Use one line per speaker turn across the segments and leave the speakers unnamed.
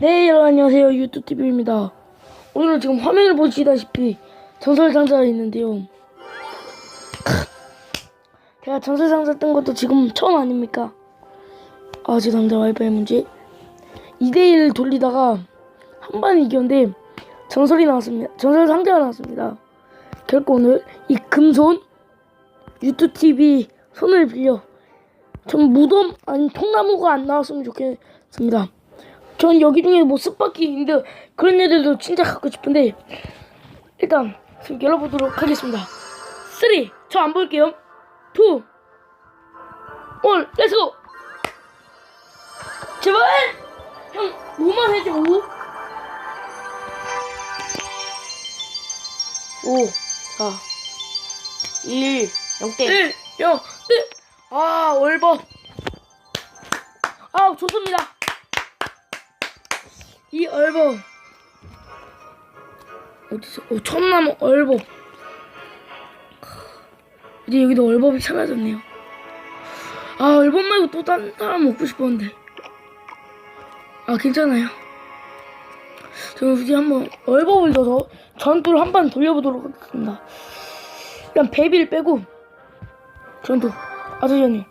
네, 여러분 안녕하세요. 유튜브TV입니다. 오늘은 지금 화면을 보시다시피 전설상자가 있는데요. 제가 전설상자 뜬 것도 지금 처음 아닙니까? 아, 제 상자 와이파이 문제. 2대1 돌리다가 한 번 이겼는데 전설이 나왔습니다. 전설 상자가 나왔습니다. 결국 오늘 이 금손 유튜브TV 손을 빌려 전 무덤 아니 통나무가 안 나왔으면 좋겠습니다. 전 여기 중에 뭐 습박기 있는데 그런 애들도 진짜 갖고 싶은데 일단 지금 열어보도록 하겠습니다. 3, 저 안 볼게요. 2, 1, 렛츠고! 제발! 형, 뭐만 해줘, 5. 5, 4, 1, 0대 1, 0, 1. 아, 월버. 아, 좋습니다. 이 얼버 어디서? 어 천남 얼버 이제 여기도 얼버이 사라졌네요. 아 얼버 말고 또 다른 사람 먹고 싶었는데. 아 괜찮아요. 저는 굳이 한번 얼버를 넣어서 전투를 한 번 돌려보도록 하겠습니다. 일단 베비를 빼고 전투. 아저씨님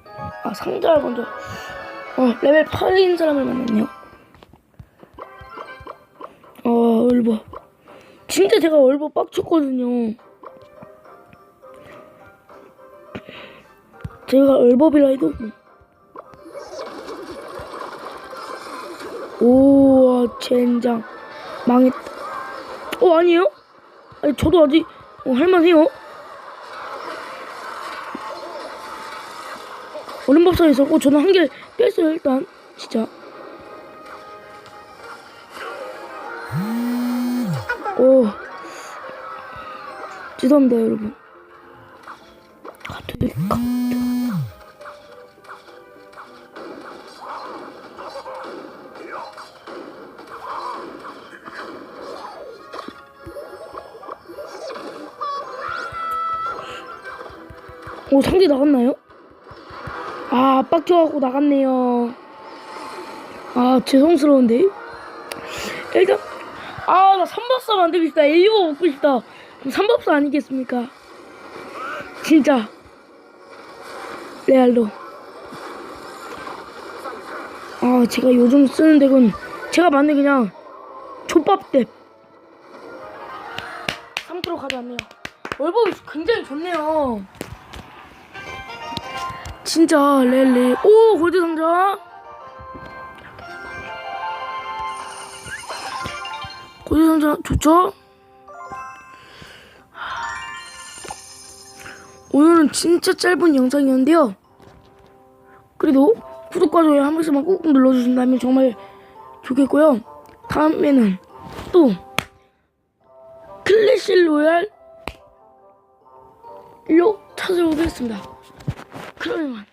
아 상자를 먼저. 어 레벨 8인 사람을 만났네요 얼버. 진짜 제가 얼버 빡쳤거든요. 제가 얼버비라 해도. 오, 젠장. 망했다. 어, 아니에요? 아니, 저도 아직, 어, 할만해요. 얼음밥상에 있었고, 저는 한 개 뺐어요, 일단. 진짜. 오. 죄송합니다 여러분. 카트 오 상대 나갔나요? 아 빡쳐갖고 나갔네요. 아 죄송스러운데. 일단 아, 나 삼밥사 만들고 싶다. A고 먹고 싶다. 삼밥사 아니겠습니까? 진짜. 레알로. 아, 제가 요즘 쓰는 덱은 제가 만든 그냥 족밥 덱. 3프로 가져왔네요. 월법이 굉장히 좋네요. 진짜 렐레. 오, 골드 상자. 고대 상자 좋죠? 오늘은 진짜 짧은 영상이었는데요. 그래도 구독과 좋아요 한 번씩만 꾹꾹 눌러주신다면 정말 좋겠고요. 다음에는 또 클래시 로얄로 찾아오겠습니다. 그러면